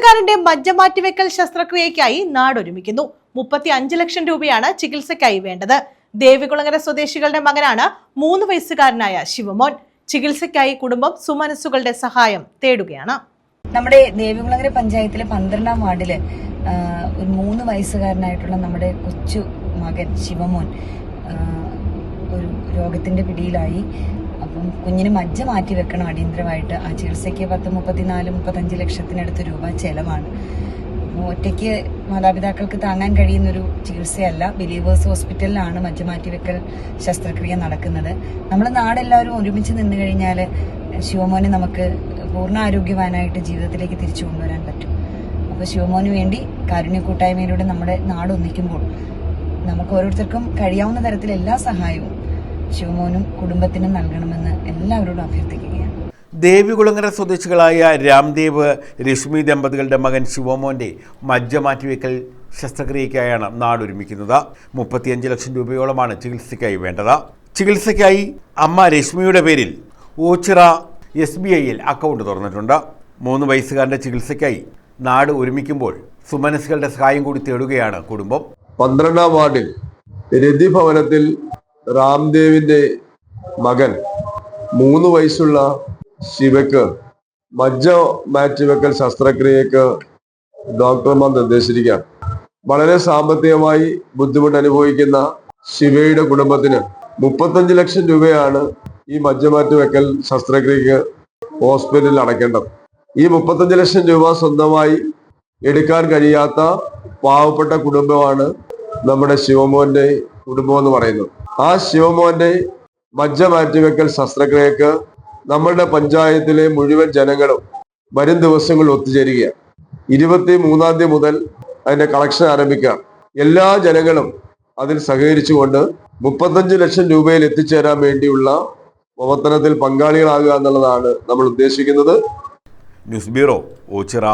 വയസ്സുകാരന്റെ മജ്ജ മാറ്റിവെക്കൽ ശസ്ത്രക്രിയയ്ക്കായി നാടൊരുമിക്കുന്നു. മുപ്പത്തി അഞ്ച് ലക്ഷം രൂപയാണ് ചികിത്സയ്ക്കായി വേണ്ടത്. ദേവികുളങ്ങര സ്വദേശികളുടെ മകനാണ് മൂന്ന് വയസ്സുകാരനായ ശിവമോൻ. ചികിത്സയ്ക്കായി കുടുംബം സുമനസ്സുകളുടെ സഹായം തേടുകയാണ്. നമ്മുടെ ദേവികുളങ്ങര പഞ്ചായത്തിലെ പന്ത്രണ്ടാം വാർഡിൽ ഒരു മൂന്ന് വയസ്സുകാരനായിട്ടുള്ള നമ്മുടെ കൊച്ചു മകൻ ശിവമോൻ ഒരു രോഗത്തിന്റെ പിടിയിലായി. അപ്പം കുഞ്ഞിന് മജ്ജ മാറ്റി വെക്കണം അടിയന്തരമായിട്ട്. ആ ചികിത്സയ്ക്ക് പത്ത് മുപ്പത്തിനാല് മുപ്പത്തഞ്ച് ലക്ഷത്തിനടുത്ത് രൂപ ചെലവാണ്. ഒറ്റയ്ക്ക് മാതാപിതാക്കൾക്ക് താങ്ങാൻ കഴിയുന്നൊരു ചികിത്സയല്ല. ബിലീവേഴ്സ് ഹോസ്പിറ്റലിലാണ് മജ്ജ മാറ്റിവെക്കൽ ശസ്ത്രക്രിയ നടക്കുന്നത്. നമ്മൾ നാടെല്ലാവരും ഒരുമിച്ച് നിന്ന് കഴിഞ്ഞാൽ ശിവമോനെ നമുക്ക് പൂർണ ആരോഗ്യവാനായിട്ട് ജീവിതത്തിലേക്ക് തിരിച്ചു കൊണ്ടുവരാൻ പറ്റും. അപ്പോൾ ശിവമോന് വേണ്ടി കാരുണ്യ കൂട്ടായ്മയിലൂടെ നമ്മുടെ നാട് ഒന്നിക്കുമ്പോൾ നമുക്ക് ഓരോരുത്തർക്കും കഴിയാവുന്ന തരത്തിൽ എല്ലാ സഹായവും ശിവമോനും കുടുംബത്തിനും നൽകണമെന്ന് എല്ലാവരോടും അഭ്യർത്ഥിക്കുകയാണ്. ദേവികുളങ്ങര സ്വദേശികളായ രാംദേവ് രശ്മി ദമ്പതികളുടെ മകൻ ശിവമോന്റെ മജ്ജ മാറ്റിവെക്കൽ ശസ്ത്രക്രിയയ്ക്കായാണ് നാടൊരുമിക്കുന്നത്. മുപ്പത്തിയഞ്ച് ലക്ഷം രൂപയോളമാണ് ചികിത്സയ്ക്കായി വേണ്ടത്. ചികിത്സയ്ക്കായി അമ്മ രശ്മിയുടെ പേരിൽ ഓച്ചിറ എസ് ബി ഐയിൽ അക്കൗണ്ട് തുറന്നിട്ടുണ്ട്. മൂന്ന് വയസ്സുകാരന്റെ ചികിത്സയ്ക്കായി നാട് ഒരുമിക്കുമ്പോൾ സുമനസ്സുകളുടെ സഹായം കൂടി തേടുകയാണ് കുടുംബം. പന്ത്രണ്ടാം വാർഡിൽ രതി രാംദേവിന്റെ മകൻ മൂന്ന് വയസ്സുള്ള ശിവക്ക് മജ്ജ മാറ്റിവെക്കൽ ശസ്ത്രക്രിയക്ക് ഡോക്ടർമാർ നിർദ്ദേശിച്ചിരിക്കുകയാണ്. വളരെ സാമ്പത്തികമായി ബുദ്ധിമുട്ട് അനുഭവിക്കുന്ന ശിവയുടെ കുടുംബത്തിന് മുപ്പത്തഞ്ച് ലക്ഷം രൂപയാണ് ഈ മജ്ജ മാറ്റിവെക്കൽ ശസ്ത്രക്രിയക്ക് ഹോസ്പിറ്റലിൽ അടയ്ക്കേണ്ടത്. ഈ മുപ്പത്തഞ്ച് ലക്ഷം രൂപ സ്വന്തമായി എടുക്കാൻ കഴിയാത്ത പാവപ്പെട്ട കുടുംബമാണ് നമ്മുടെ ശിവമോന്റെ കുടുംബം എന്ന് പറയുന്നത്. ആ ശിവമോന്റെ മജ്ജ മാറ്റിവെക്കൽ ശസ്ത്രക്രിയക്ക് നമ്മളുടെ പഞ്ചായത്തിലെ മുഴുവൻ ജനങ്ങളും വരും ദിവസങ്ങളിൽ ഒത്തുചേരുകയാണ്. ഇരുപത്തി മൂന്നാം തീയതി മുതൽ അതിന്റെ കളക്ഷൻ ആരംഭിക്കുകയാണ്. എല്ലാ ജനങ്ങളും അതിൽ സഹകരിച്ചുകൊണ്ട് മുപ്പത്തഞ്ച് ലക്ഷം രൂപയിൽ എത്തിച്ചേരാൻ വേണ്ടിയുള്ള പ്രവർത്തനത്തിൽ പങ്കാളികളാകുക എന്നുള്ളതാണ് നമ്മൾ ഉദ്ദേശിക്കുന്നത്. News bureau Ochira